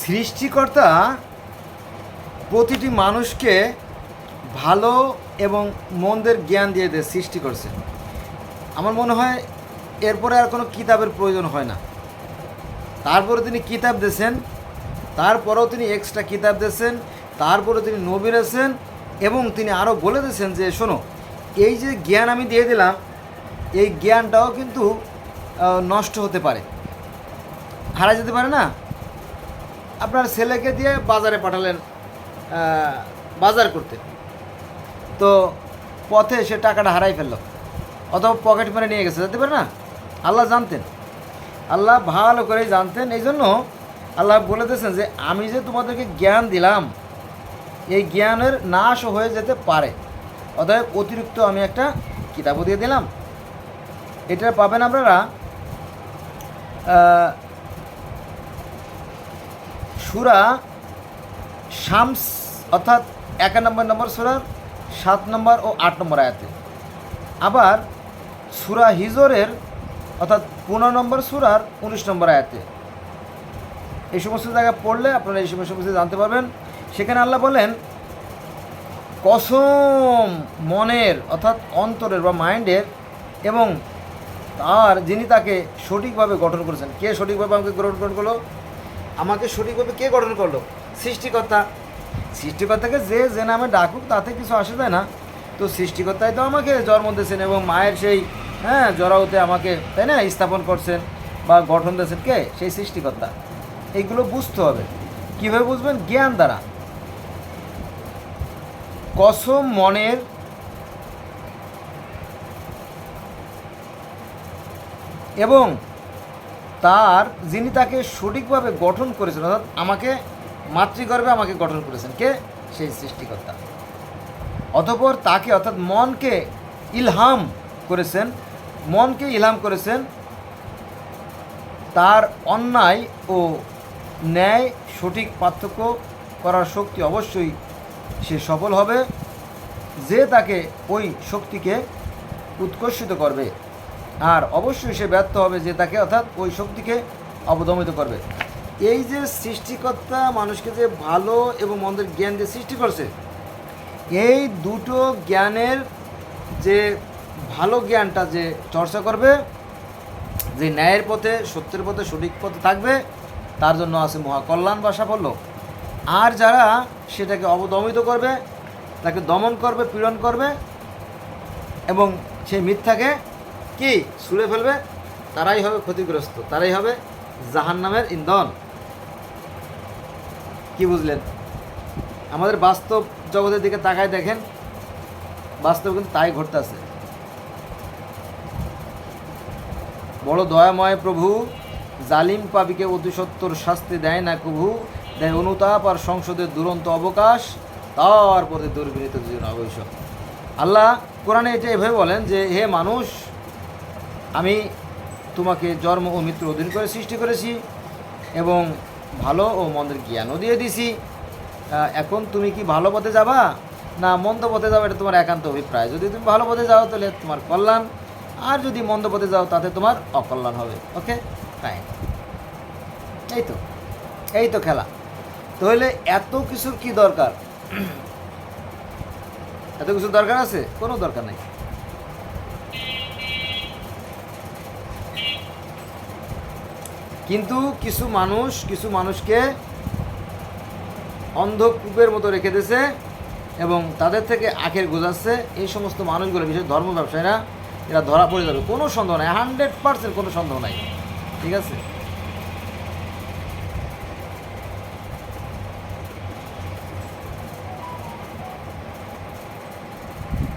সৃষ্টিকর্তা প্রতিটি মানুষকে ভালো এবং মন্দের জ্ঞান দিয়ে দিয়ে সৃষ্টি করছে আমার মনে হয় এরপরে আর কোনো কিতাবের প্রয়োজন হয় না। তারপরে তিনি কিতাব দিয়েছেন, তারপরেও তিনি এক্সট্রা কিতাব দিয়েছেন, তারপরে তিনি নবীর আছেন এবং তিনি আরও বলে দিয়েছেন যে, শোনো, এই যে জ্ঞান আমি দিয়ে দিলাম, এই জ্ঞানটাও কিন্তু নষ্ট হতে পারে। হারা যেতে পারে না? আপনার ছেলেকে দিয়ে বাজারে পাঠালেন বাজার করতে। তো পথে সে টাকাটা হারাই ফেলল। অথবা পকেট মেরে নিয়ে গেছে যেতে পারে না? আল্লাহ জানতেন। আল্লাহ ভালো করেই জানতেন। এই জন্য আল্লাহ বলে দিয়েছেন যে, আমি যে তোমাদেরকে জ্ঞান দিলাম, এই জ্ঞানের নাশও হয়ে যেতে পারে। অতএব অতিরিক্ত আমি একটা কিতাবও দিয়ে দিলাম। এটা পাবেন আপনারা সুরা শামস, অর্থাৎ একানব্বই নম্বর সুরার সাত নম্বর ও আট নম্বর আয়াতে। আবার সুরা হিজরের, অর্থাৎ পনেরো নম্বর সুরার উনিশ নম্বর আয়াতে। এই সমস্ত জায়গায় পড়লে আপনারা এই সমস্ত সমস্ত জানতে পারবেন। সেখানে আল্লাহ বলেন, কসম মনের, অর্থাৎ অন্তরের বা মাইন্ডের এবং তার যিনি তাকে সঠিকভাবে গঠন করেছেন। কে সঠিকভাবে আমাকে গঠন করল? আমাকে সঠিকভাবে কে গঠন করল? সৃষ্টিকর্তা। সৃষ্টিকর্তাকে যে যে নামে ডাকুক, তাতে কিছু আসে যায় না। তো সৃষ্টিকর্তাই তো আমাকে জন্ম দিয়েছেন এবং মায়ের সেই হ্যাঁ জরাউতে আমাকে, তাই না, স্থাপন করছেন বা গঠন দিয়েছেন কে? সেই সৃষ্টিকর্তা। এইগুলো বুঝতে হবে। কীভাবে বুঝবেন? জ্ঞান দ্বারা। কসম মনের এবং তার, যিনি তাকে সঠিকভাবে গঠন করেছেন, অর্থাৎ আমাকে মাতৃগর্ভে আমাকে গঠন করেছেন, কে? সেই সৃষ্টিকর্তা। অতপর তাকে, অর্থাৎ মনকে ইলহাম করেছেন, মনকে ইলহাম করেছেন তার অন্যায় ও ন্যায় সঠিক পার্থক্য করার শক্তি অবশ্যই সে সফল হবে, যে তাকে ওই শক্তিকে উৎকর্ষিত করবে। আর অবশ্যই সে ব্যর্থ হবে যে তাকে অর্থাৎ ওই শক্তিকে অবদমিত করবে। এই যে সৃষ্টিকর্তা মানুষকে যে ভালো এবং মন্দের জ্ঞান যে সৃষ্টি করছে, এই দুটো জ্ঞানের যে ভালো জ্ঞানটা যে চর্চা করবে, যে ন্যায়ের পথে, সত্যের পথে, সঠিক পথে থাকবে, তার জন্য আছে মহাকল্যাণ বা সাফল্য। আর যারা সেটাকে অবদমিত করবে, তাকে দমন করবে, পীড়ন করবে এবং সেই মিথ্যাকে কি? ছুঁড়ে ফেলবে? তারাই হবে ক্ষতিগ্রস্ত, তারাই হবে জাহান্নামের ইন্ধন। কি বুঝলেন? আমাদের বাস্তব জগতের দিকে তাকায় দেখেন, বাস্তব কিন্তু তাই ঘটতেছে বড় দয়াময় প্রভু, জালিম পাবিকে অতি সত্তর শাস্তি দেয় না কভু দেয় অনুতাপ আর সংসদের দুরন্ত অবকাশ, তারপরে দুর্বিনীত জীবন আবশ্যক আল্লাহ কোরআনে এটা এভাবে বলেন যে, হে মানুষ আমি তোমাকে জন্ম ও মৃত্যুর অধীন করে সৃষ্টি করেছি এবং ভালো ও মন্দের জ্ঞানও দিয়ে দিছি। এখন তুমি কি ভালো পথে যাবা? না, মন্দ পথে যাবে, এটা তোমার একান্ত অভিপ্রায়। যদি তুমি ভালো পথে যাও, তাহলে তোমার কল্যাণ। আর যদি মন্দ পথে যাও, তাতে তোমার অকল্যাণ হবে। ওকে? তাই এই তো। এই তো খেলা। তাহলে এত কিছুর কি দরকার? এত কিছু দরকার আছে? কোনো দরকার নেই। কিন্তু কিছু মানুষ, কিছু মানুষকে অন্ধকূপের মতো রেখে দিয়েছে এবং তাদের থেকে আখের গোজাচ্ছে এই সমস্ত মানুষগুলো বিশেষ ধর্ম ব্যবসায়ীরা এরা ধরা পড়ে যাবে। কোনো সন্দেহ নাই হান্ড্রেড পার্সেন্ট কোনো সন্দেহ নাই। ঠিক আছে?